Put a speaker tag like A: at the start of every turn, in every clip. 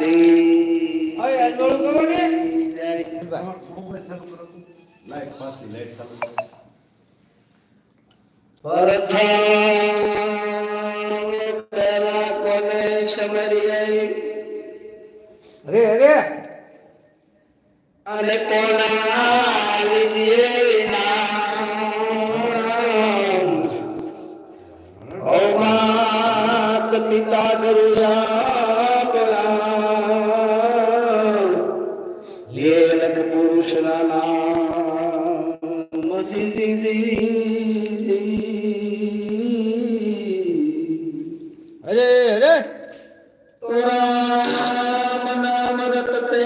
A: દી
B: હવે અંગોળું કરો ને.
C: લાઈટ પાછી લાઈટ ચાલુ
A: પ્રથમ પેલા કોને સમરિયાઈ
B: અરે અરે.
A: અને કોના વિજય નામ ઓ માત પિતા ગુરુ રામ નામ રટતે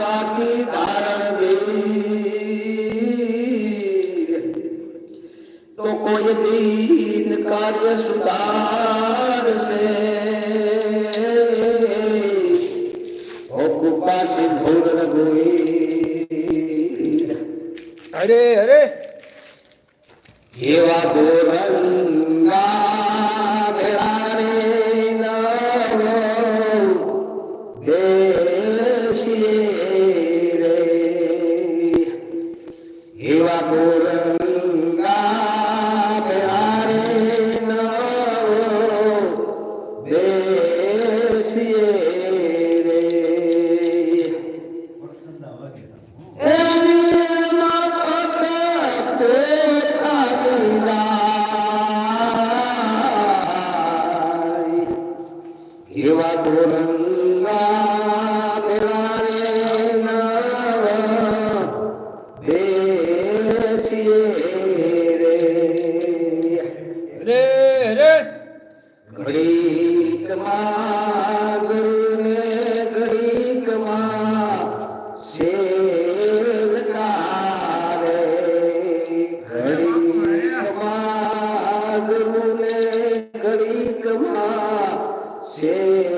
A: રાખી તારણ દે તો કોઈ દિન કાર્ય સુધારશે.
B: करी कमा से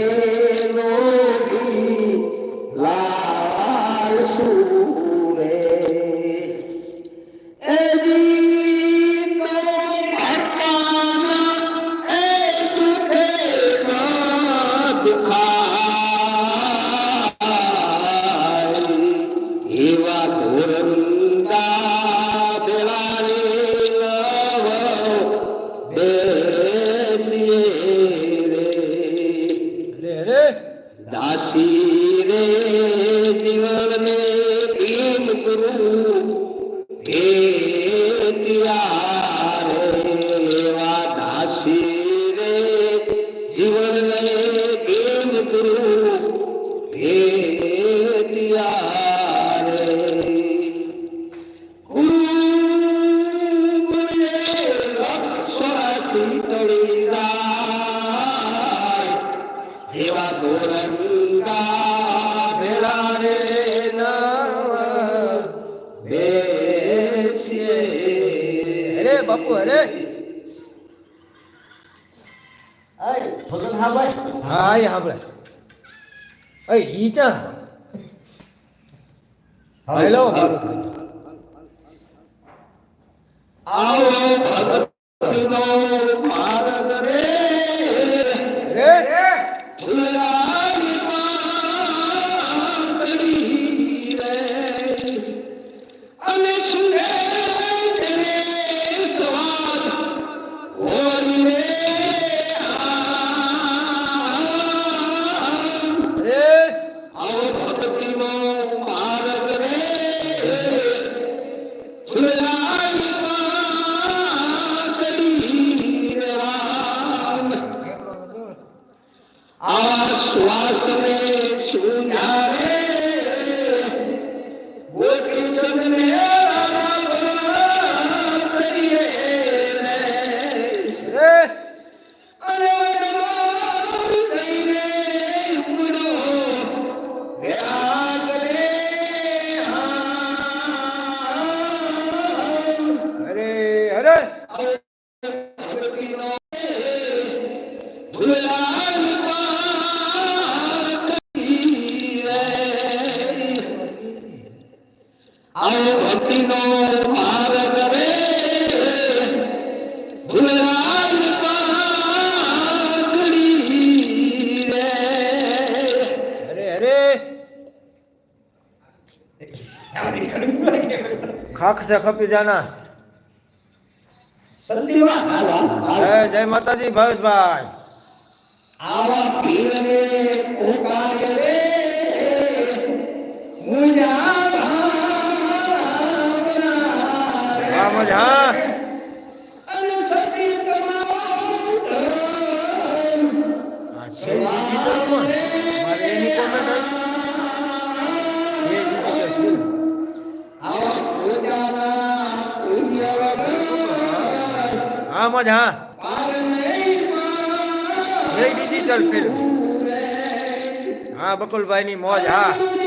B: Música ગીતા હેલો.
A: से खपी जाना जय माता दी
B: भरत
A: भाई आवा पीर ने ओकार रे હા
B: બકુલભાઈ ની મોજ હા.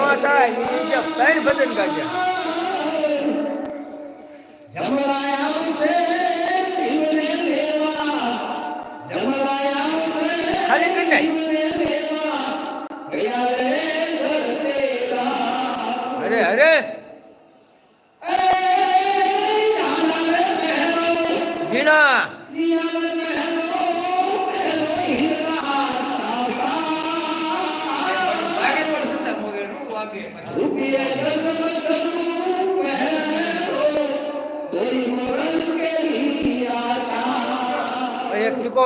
B: નો થાય એ જે
A: જમરાયા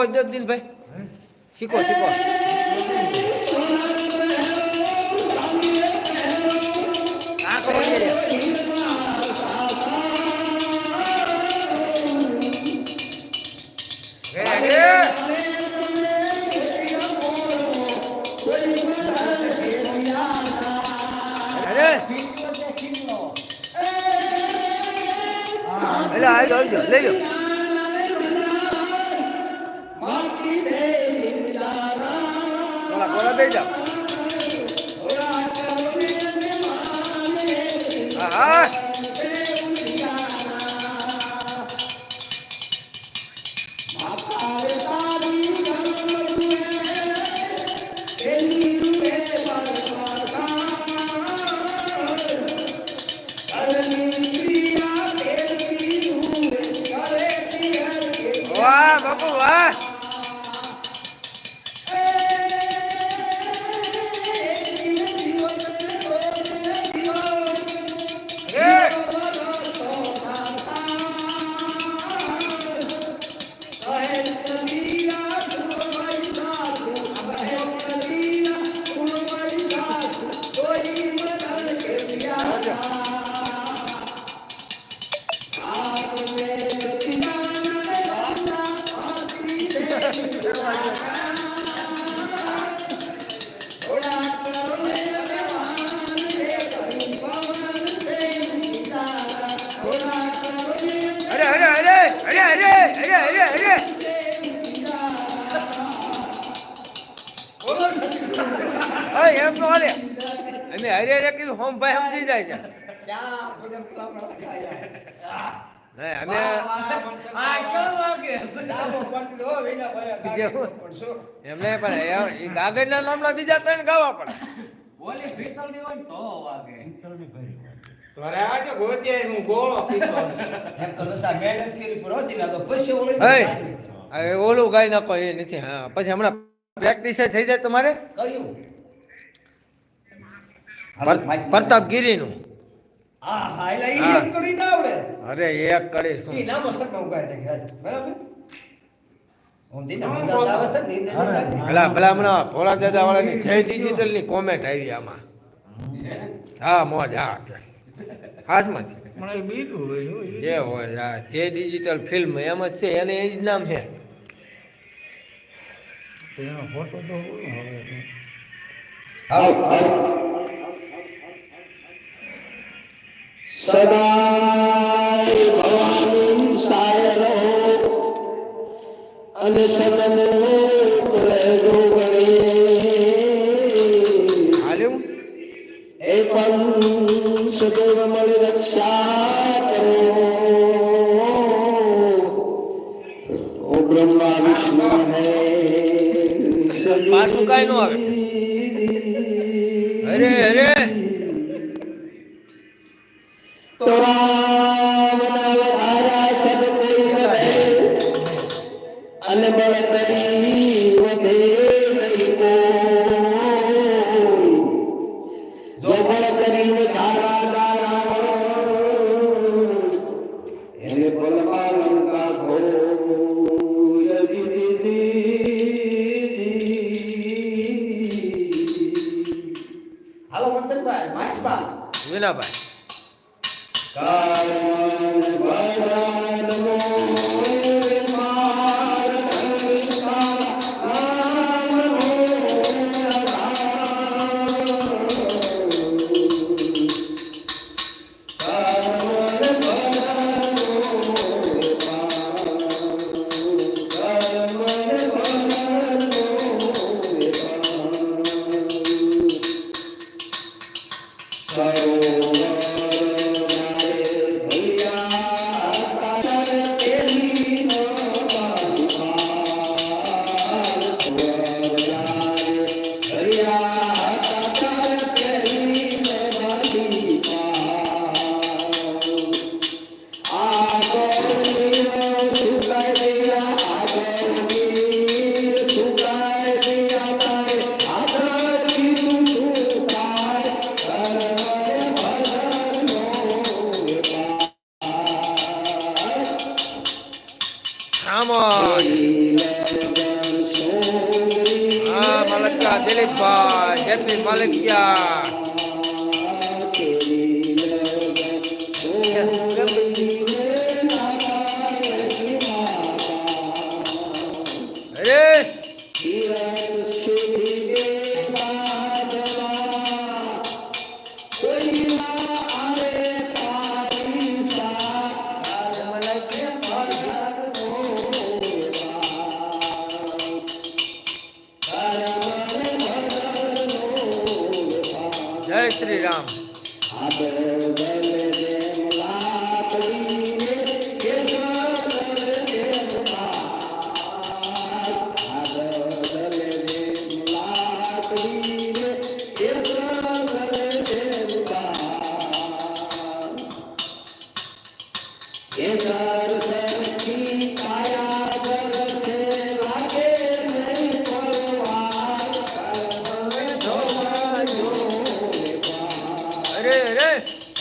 B: શીખો દિલભાઈ શીખો શીખો Lê được, lê được થઈ જાઓ હા. વાહ બાપુ વાહ. એમ નો હાલે. અમે હરે હરે કીધું હોમ ભાઈ સમજી જાય છે. એમને પણ ગાગર ના નામના બીજા ત્રણ ગાવા પડે
A: બોલી ભીતળની હોય ના તો
B: ઓલું ગાય નાખો એ નથી હા પછી હમણાં પ્રેક્ટિસ થઈ જાય તમારે? કયું? પર- પ્રતાપગીરીનું. અરે એક કડી શું? ભલા ભલા હમણાં ભોળા દાદા વાળાની જય ડિજિટલની કોમેન્ટ આવી આમાં. હા? મોજ હા હાથમાંથી જે. હોય હા જે ડિજિટલ ફિલ્મ એમ જ છે એને એ જ નામ છે.
A: એનો ફોટો તો હવે.
D: સદાય ભવાની સાયરો અને સદન રહેજો ગણે એ પણ સદૈવ મળી રક્ષા કરો ઓ બ્રહ્મા વિષ્ણુ હે
B: પાછું કાંઈ ન આવે. અરે અરે મહેશભાઈ માઠબા મીનાભાઈ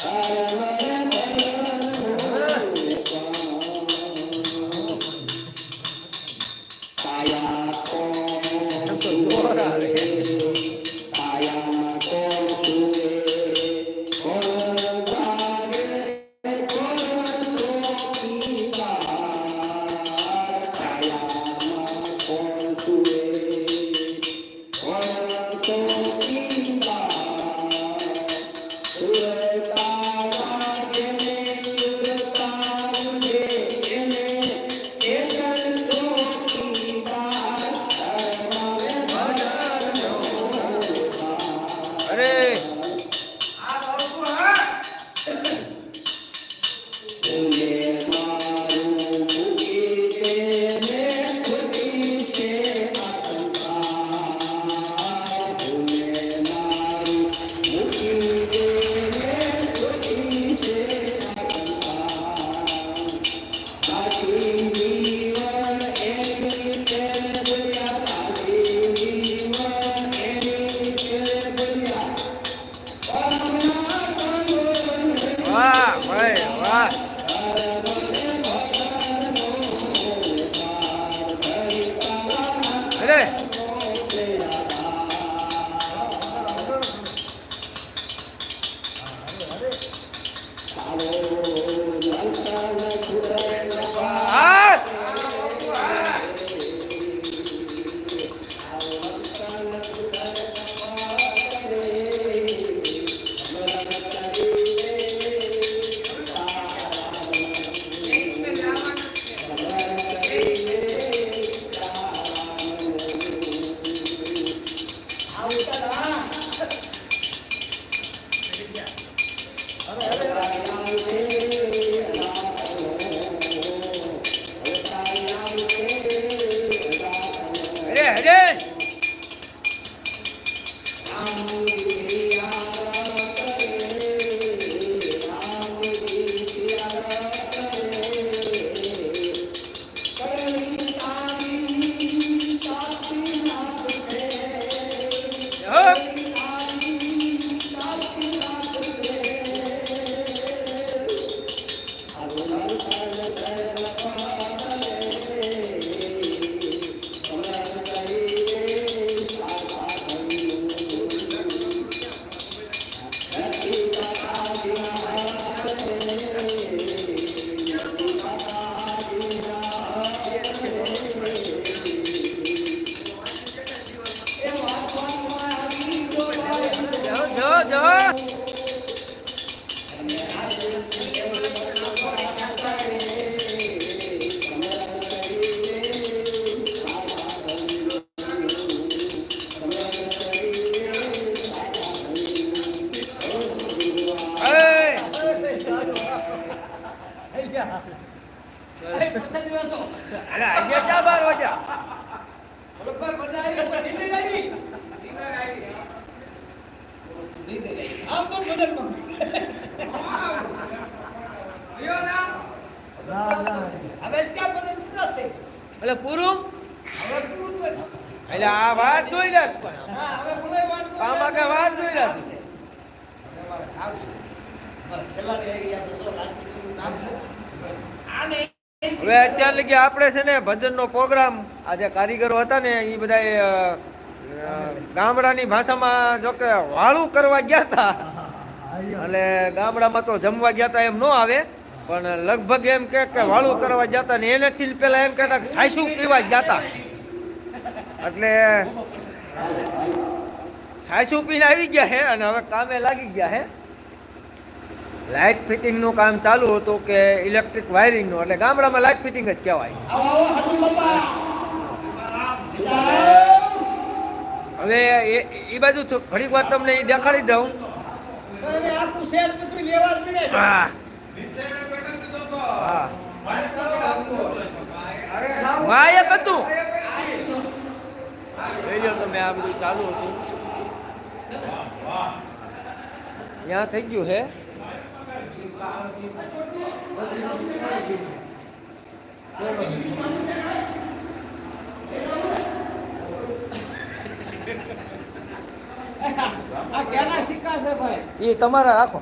B: અરે Yeah. હવે અત્યાર લગી આપણે છે ને ભજનનો પ્રોગ્રામ આ જે કારીગરો હતા ને એ બધા
D: ગામડાની ભાષામાં જો કે વાળું કરવા ગયા હતા. એટલે ગામડામાં તો જમવા ગયા હતા એમ ન આવે, પણ લગભગ એમ કે કે વાળું કરવા જતા ને એનેથી પેલા એમ કહેતા સાસુ પીવા જતા. એટલે સાસુ પીને આવી ગયા છે અને હવે કામે લાગી ગયા છે લાઇટ ફિટિંગનું કામ ચાલુ હતું કે ઇલેક્ટ્રિક વાયરિંગનું એટલે ગામડામાં લાઇટ ફિટિંગ જ કહેવાય. હવે એ એ બાજુ ઘણી વાર તમને એ દેખાડી દઉં.
A: હા. આખું બધું
D: તમે આ બધું ચાલુ હતું. ત્યાં થઈ ગયું છે
A: આ કેના સિક્કા છે ભાઈ
D: એ તમારા રાખો.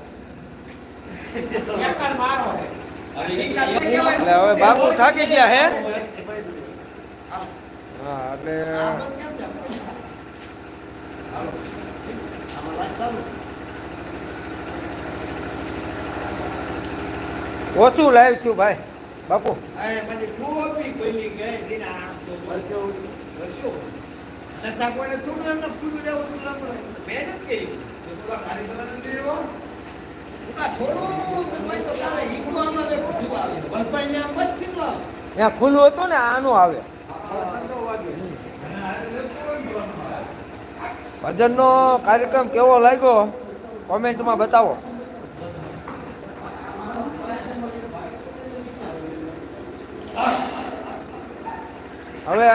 D: એટલે હવે બાપુ થાકી ગયા હે? હા એટલે ઓછું લાઈવ છું ભાઈ. બાપુ.
A: ખુલ્લું હતું ને
D: આનું આવે. ભજનનો કાર્યક્રમ કેવો લાગ્યો? કોમેન્ટમાં બતાવો. હવે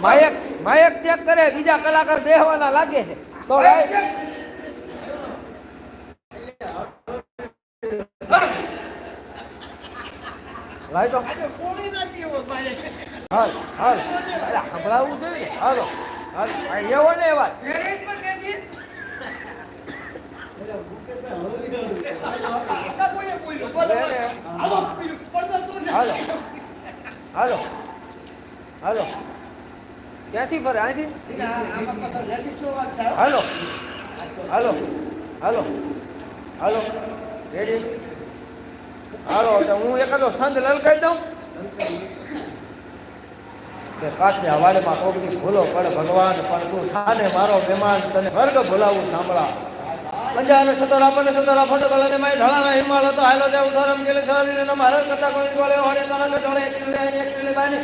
D: માયક માયક ચેક કરે બીજા કલાકાર દેહવાના લાગે છે. તો લાઈવ તો.
A: એવો.
D: હાલ હાલ. સંભળાવવું જોઈએ. હાલો હાલ. એવો ને વાત.
A: હાલો,
D: હાલો. ક્યાંથી ફરે અહીંથી. હાલો હાલો હાલો હાલો રેડી હાલો તો હું એકાદો સંદ લલકાઈ દઉં કે કાચે હવાડેમાં કોકની ભૂલો પડે ભગવાન પણ તું થાને મારો મહેમાન તને સ્વર્ગ ભૂલાવું સાંભળા પંજાને સતોરા પને સતોરા ફોટો કલને માય ઢળાના હિમાલ હતો હાલો દેવ ધરમ કેલે સરીને ન મારે કથા કોણ ગોળે હોડે તને ઢળે, એક કિલે એક કિલે બાને.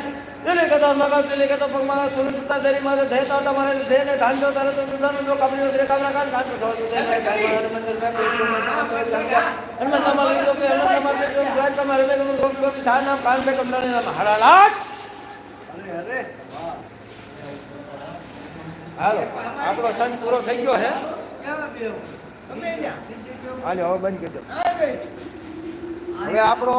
D: એટલે કથા મગા એટલે કે તો પગમાં સુરત તા દેરી મારે ધેતા તમારે ધેને ધાંધો તારે તો દુધાનો જો કબરી ઉતરે કામના કાન ધાન ગાય મંદિર મે તમારે જો કે તમારે જો ગાય તમારે મે ગોપ સા નામ કાન પે કમલાને નામ હરાલાટ હાલો, આપણો સંત પૂરો થઈ ગયો હે.
A: ગમે ત્યાં.
D: હાલો હવે બંધ કરી હવે આપણો.